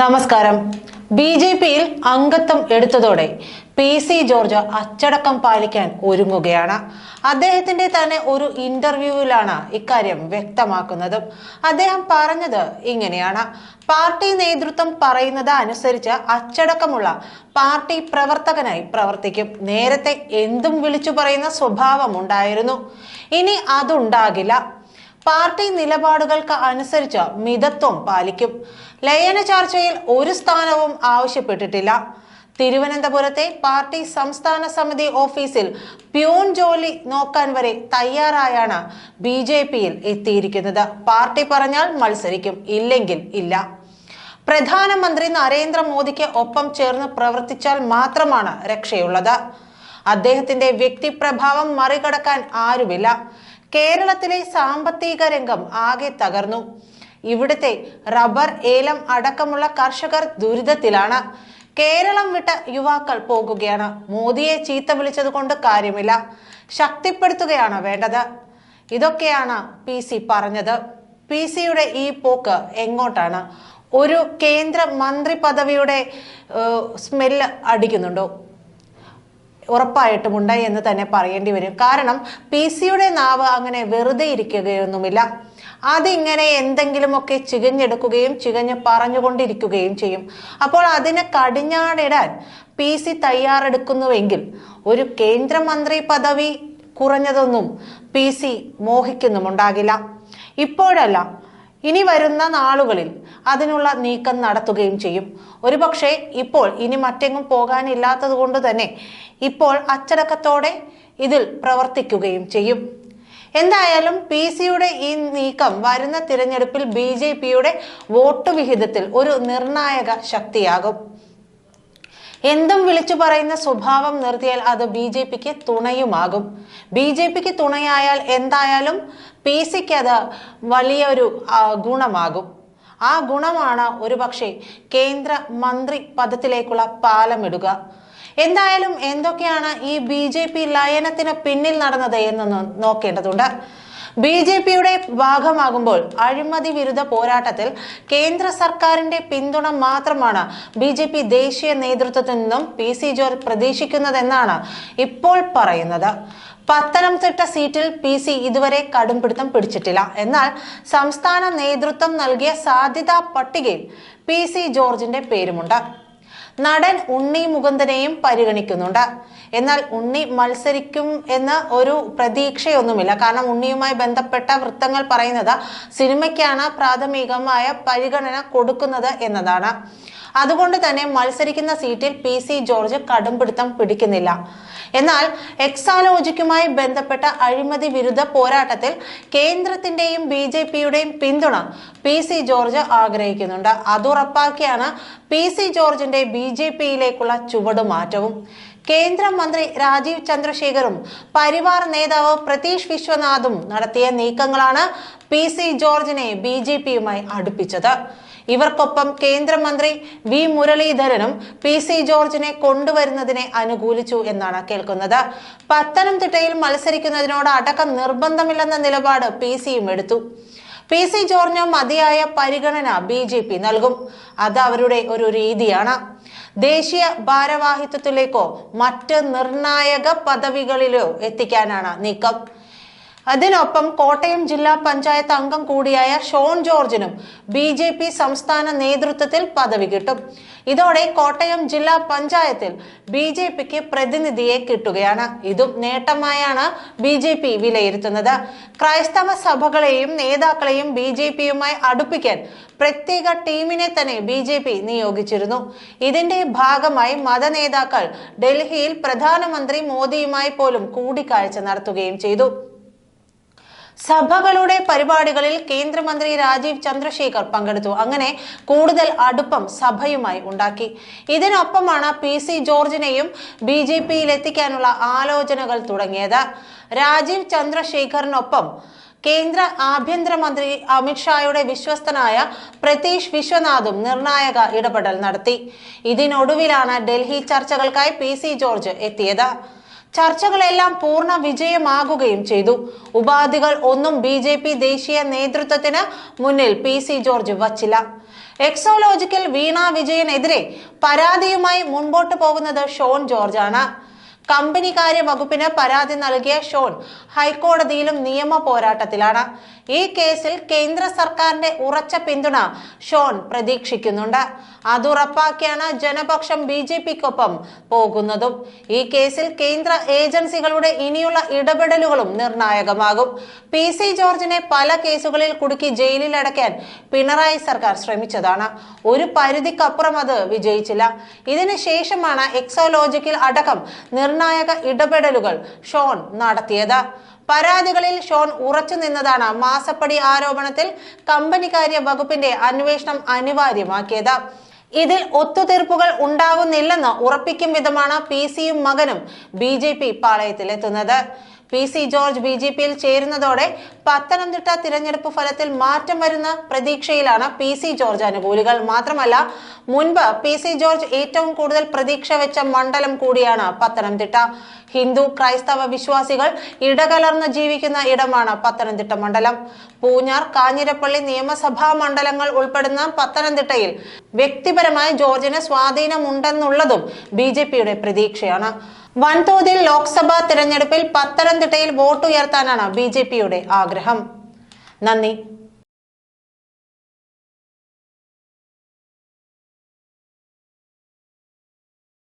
നമസ്കാരം. B J പിയിൽ അംഗത്വം എടുത്തതോടെ പി സി ജോർജ് അച്ചടക്കം പാലിക്കാൻ ഒരുങ്ങുകയാണ്. അദ്ദേഹത്തിന്റെ തന്നെ ഒരു ഇന്റർവ്യൂവിലാണ് ഇക്കാര്യം വ്യക്തമാക്കുന്നത്. അദ്ദേഹം പറഞ്ഞത് ഇങ്ങനെയാണ്. പാർട്ടി നേതൃത്വം പറയുന്നത് അനുസരിച്ച് അച്ചടക്കമുള്ള പാർട്ടി പ്രവർത്തകനായി പ്രവർത്തിക്കും. നേരത്തെ എന്തും വിളിച്ചു പറയുന്ന സ്വഭാവം ഉണ്ടായിരുന്നു ഇനി അതുണ്ടാകില്ല. പാർട്ടി നിലപാടുകൾക്ക് അനുസരിച്ച് മിതത്വം പാലിക്കും. ലയന ചർച്ചയിൽ ഒരു സ്ഥാനവും ആവശ്യപ്പെട്ടിട്ടില്ല. തിരുവനന്തപുരത്തെ പാർട്ടി സംസ്ഥാന സമിതി ഓഫീസിൽ പ്യൂൺ ജോലി നോക്കാൻ വരെ തയ്യാറായാണ് ബി ജെ പിയിൽ എത്തിയിരിക്കുന്നത്. പാർട്ടി പറഞ്ഞാൽ മത്സരിക്കും ഇല്ലെങ്കിൽ ഇല്ല. പ്രധാനമന്ത്രി നരേന്ദ്രമോദിക്ക് ഒപ്പം ചേർന്ന് പ്രവർത്തിച്ചാൽ മാത്രമാണ് രക്ഷയുള്ളത്. അദ്ദേഹത്തിന്റെ വ്യക്തിപ്രഭാവം മറികടക്കാൻ ആരുമില്ല. കേരളത്തിലെ സാമ്പത്തിക രംഗം ആകെ തകർന്നു. ഇവിടുത്തെ റബ്ബർ ഏലം അടക്കമുള്ള കർഷകർ ദുരിതത്തിലാണ്. കേരളം വിട്ട യുവാക്കൾ പോകുകയാണ്. മോദിയെ ചീത്ത വിളിച്ചത് കൊണ്ട് കാര്യമില്ല. ശക്തിപ്പെടുത്തുകയാണ് വേണ്ടത്. ഇതൊക്കെയാണ് പി സി പറഞ്ഞത്. പി സിയുടെ ഈ പോക്ക് എങ്ങോട്ടാണ്? ഒരു കേന്ദ്ര മന്ത്രി പദവിയുടെ സ്മെല്ല് അടിക്കുന്നുണ്ടോ? ഉറപ്പായിട്ടും ഉണ്ടായി എന്ന് തന്നെ പറയേണ്ടി വരും. കാരണം പി സിയുടെ നാവ് അങ്ങനെ വെറുതെ ഇരിക്കുകയൊന്നുമില്ല. അതിങ്ങനെ എന്തെങ്കിലുമൊക്കെ ചികഞ്ഞെടുക്കുകയും ചികഞ്ഞ് പറഞ്ഞുകൊണ്ടിരിക്കുകയും ചെയ്യും. അപ്പോൾ അതിനെ കടിഞ്ഞാണിടാൻ പി സി തയ്യാറെടുക്കുന്നുവെങ്കിൽ ഒരു കേന്ദ്രമന്ത്രി പദവി കുറഞ്ഞതൊന്നും പി സി മോഹിക്കുന്നുമുണ്ടാകില്ല. ഇപ്പോഴല്ല ഇനി വരുന്ന നാളുകളിൽ അതിനുള്ള നീക്കം നടത്തുകയും ചെയ്യും. ഒരുപക്ഷെ ഇപ്പോൾ ഇനി മറ്റെങ്ങും പോകാനില്ലാത്തത് കൊണ്ട് തന്നെ ഇപ്പോൾ അച്ചടക്കത്തോടെ ഇതിൽ പ്രവർത്തിക്കുകയും ചെയ്യും. എന്തായാലും പി സിയുടെ ഈ നീക്കം വരുന്ന തിരഞ്ഞെടുപ്പിൽ ബി ജെ പിയുടെ വോട്ട് വിഹിതത്തിൽ ഒരു നിർണായക ശക്തിയാകും. എന്തും വിളിച്ചു പറയുന്ന സ്വഭാവം നിർത്തിയാൽ അത് ബി ജെ പിക്ക് തുണയുമാകും. ബി ജെ പിക്ക് തുണയായാൽ എന്തായാലും പി സിക്ക് അത് വലിയൊരു ഗുണമാകും. ആ ഗുണമാണ് ഒരുപക്ഷെ കേന്ദ്ര മന്ത്രി പദത്തിലേക്കുള്ള പാലമിടുക. എന്തായാലും എന്തൊക്കെയാണ് ഈ ബി ജെ പി ലയനത്തിന് പിന്നിൽ നടന്നത് എന്നൊന്ന് നോക്കേണ്ടതുണ്ട്. ബി ജെ പിയുടെ ഭാഗമാകുമ്പോൾ അഴിമതി വിരുദ്ധ പോരാട്ടത്തിൽ കേന്ദ്ര സർക്കാരിന്റെ പിന്തുണ മാത്രമാണ് ബി ജെ പി ദേശീയ നേതൃത്വത്തിൽ നിന്നും പി സി ജോർജ് പ്രതീക്ഷിക്കുന്നതെന്നാണ് ഇപ്പോൾ പറയുന്നത്. പത്തനംതിട്ട സീറ്റിൽ പി സി ഇതുവരെ കടുംപിടുത്തം പിടിച്ചിട്ടില്ല. എന്നാൽ സംസ്ഥാന നേതൃത്വം നൽകിയ സാധ്യതാ പട്ടികയിൽ പി സി ജോർജിന്റെ പേരുമുണ്ട്. നടൻ ഉണ്ണി മുകുന്ദനെയും പരിഗണിക്കുന്നുണ്ട്. എന്നാൽ ഉണ്ണി മത്സരിക്കും എന്ന ഒരു പ്രതീക്ഷയൊന്നുമില്ല. കാരണം ഉണ്ണിയുമായി ബന്ധപ്പെട്ട വൃത്തങ്ങൾ പറയുന്നത് സിനിമയ്ക്കാണ് പ്രാഥമികമായ പരിഗണന കൊടുക്കുന്നത് എന്നതാണ്. അതുകൊണ്ട് തന്നെ മത്സരിക്കുന്ന സീറ്റിൽ പി സി ജോർജ് കടുംപിടുത്തം പിടിക്കുന്നില്ല. എന്നാൽ എക്സാലോജിക്കുമായി ബന്ധപ്പെട്ട അഴിമതി വിരുദ്ധ പോരാട്ടത്തിൽ കേന്ദ്രത്തിന്റെയും ബി ജെ പിയുടെയും പിന്തുണ പി സി ജോർജ് ആഗ്രഹിക്കുന്നുണ്ട്. അതുറപ്പാക്കിയാണ് പി സി ജോർജിന്റെ ബി ജെ പിയിലേക്കുള്ള ചുവടുമാറ്റവും. കേന്ദ്രമന്ത്രി രാജീവ് ചന്ദ്രശേഖറും പരിവാർ നേതാവ് പ്രതീഷ് വിശ്വനാഥും നടത്തിയ നീക്കങ്ങളാണ് പി സി ജോർജിനെ ബി ജെ പിയുമായി അടുപ്പിച്ചത്. ഇവർക്കൊപ്പം കേന്ദ്രമന്ത്രി വി മുരളീധരനും പി സി ജോർജിനെ കൊണ്ടുവരുന്നതിനെ അനുകൂലിച്ചു എന്നാണ് കേൾക്കുന്നത്. പത്തനംതിട്ടയിൽ മത്സരിക്കുന്നതിനോട് അടക്കം നിർബന്ധമില്ലെന്ന നിലപാട് പി സിയും എടുത്തു. പി സി ജോർജിന് മതിയായ പരിഗണന ബി ജെ പി നൽകും. അത് അവരുടെ ഒരു രീതിയാണ്. ദേശീയ ഭാരവാഹിത്വത്തിലേക്കോ മറ്റ് നിർണായക പദവികളിലോ എത്തിക്കാനാണ് നീക്കം. അതിനൊപ്പം കോട്ടയം ജില്ലാ പഞ്ചായത്ത് അംഗം കൂടിയായ ഷോൺ ജോർജിനും ബി ജെ പി സംസ്ഥാന നേതൃത്വത്തിൽ പദവി കിട്ടും. ഇതോടെ കോട്ടയം ജില്ലാ പഞ്ചായത്തിൽ ബി ജെ പിക്ക് പ്രതിനിധിയെ കിട്ടുകയാണ്. ഇതും നേട്ടമായാണ് ബി ജെ പി വിലയിരുത്തുന്നത്. ക്രൈസ്തവ സഭകളെയും നേതാക്കളെയും ബി ജെ പിയുമായി അടുപ്പിക്കാൻ പ്രത്യേക ടീമിനെ തന്നെ ബി ജെ പി നിയോഗിച്ചിരുന്നു. ഇതിന്റെ ഭാഗമായി മതനേതാക്കൾ ഡൽഹിയിൽ പ്രധാനമന്ത്രി മോദിയുമായി പോലും കൂടിക്കാഴ്ച നടത്തുകയും ചെയ്തു. സഭകളുടെ പരിപാടികളിൽ കേന്ദ്രമന്ത്രി രാജീവ് ചന്ദ്രശേഖർ പങ്കെടുത്തു. അങ്ങനെ കൂടുതൽ അടുപ്പം സഭയുമായി ഉണ്ടാക്കി. ഇതിനൊപ്പമാണ് പി സി ജോർജിനെയും ബി ജെ പിയിൽ എത്തിക്കാനുള്ള ആലോചനകൾ തുടങ്ങിയത്. രാജീവ് ചന്ദ്രശേഖറിനൊപ്പം കേന്ദ്ര ആഭ്യന്തരമന്ത്രി അമിത്ഷായുടെ വിശ്വസ്തനായ പ്രതീഷ് വിശ്വനാഥും നിർണായക ഇടപെടൽ നടത്തി. ഇതിനൊടുവിലാണ് ഡൽഹി ചർച്ചകൾക്കായി പി സി ജോർജ് എത്തിയത്. ചർച്ചകളെല്ലാം പൂർണ വിജയമാകുകയും ചെയ്തു. ഉപാധികൾ ഒന്നും ബി ജെ പി ദേശീയ നേതൃത്വത്തിന് മുന്നിൽ പി സി ജോർജ് വച്ചില്ല. എക്സോലോജിക്കൽ വീണ വിജയനെതിരെ പരാതിയുമായി മുൻപോട്ട് പോകുന്നത് ഷോൺ ജോർജാണ്. കമ്പനികാര്യ വകുപ്പിന് പരാതി നൽകിയ ഷോൺ ഹൈക്കോടതിയിലും നിയമ പോരാട്ടത്തിലാണ്. ഈ കേസിൽ കേന്ദ്ര സർക്കാരിന്റെ ഉറച്ച പിന്തുണ ഷോൺ പ്രതീക്ഷിക്കുന്നുണ്ട്. അതുറപ്പാക്കിയാണ് ജനപക്ഷം ബി ജെ പിക്കൊപ്പം പോകുന്നതും. ഈ കേസിൽ കേന്ദ്ര ഏജൻസികളുടെ ഇനിയുള്ള ഇടപെടലുകളും നിർണായകമാകും. പി സി ജോർജിനെ പല കേസുകളിൽ കുടുക്കി ജയിലിൽ അടയ്ക്കാൻ പിണറായി സർക്കാർ ശ്രമിച്ചതാണ്. ഒരു പരിധിക്കപ്പുറം അത് വിജയിച്ചില്ല. ഇതിന് ശേഷമാണ് എക്സോലോജിക്കിൽ അടക്കം നിർണായക ഇടപെടലുകൾ ഷോൺ നടത്തിയത്. പരാതികളിൽ ഷോൺ ഉറച്ചു നിന്നതാണ് മാസപ്പടി ആരോപണത്തിൽ കമ്പനികാര്യ വകുപ്പിന്റെ അന്വേഷണം അനിവാര്യമാക്കിയത്. ഇതിൽ ഒത്തുതീർപ്പുകൾ ഉണ്ടാകുന്നില്ലെന്ന് ഉറപ്പിക്കും വിധമാണ് പി സിയും മകനും B J P പാളയത്തിലെത്തുന്നത്. P C George B J പിയിൽ ചേരുന്നതോടെ പത്തനംതിട്ട തിരഞ്ഞെടുപ്പ് ഫലത്തിൽ മാറ്റം വരുന്ന പ്രതീക്ഷയിലാണ് പി സി ജോർജ് അനുകൂലികൾ. മാത്രമല്ല മുൻപ് പി സി ജോർജ് ഏറ്റവും കൂടുതൽ പ്രതീക്ഷ വെച്ച മണ്ഡലം കൂടിയാണ് പത്തനംതിട്ട. ഹിന്ദു ക്രൈസ്തവ വിശ്വാസികൾ ഇടകലർന്ന് ജീവിക്കുന്ന ഇടമാണ് പത്തനംതിട്ട മണ്ഡലം. പൂഞ്ഞാർ കാഞ്ഞിരപ്പള്ളി നിയമസഭാ മണ്ഡലങ്ങൾ ഉൾപ്പെടുന്ന പത്തനംതിട്ടയിൽ വ്യക്തിപരമായി ജോർജിന് സ്വാധീനമുണ്ടെന്നുള്ളതും ബി ജെ പിയുടെ പ്രതീക്ഷയാണ്. വൻതോതിൽ ലോക്സഭാ തിരഞ്ഞെടുപ്പിൽ പത്തനംതിട്ടയിൽ വോട്ടുയർത്താനാണ് ബി ജെ പിയുടെ ആഗ്രഹം. നന്ദി.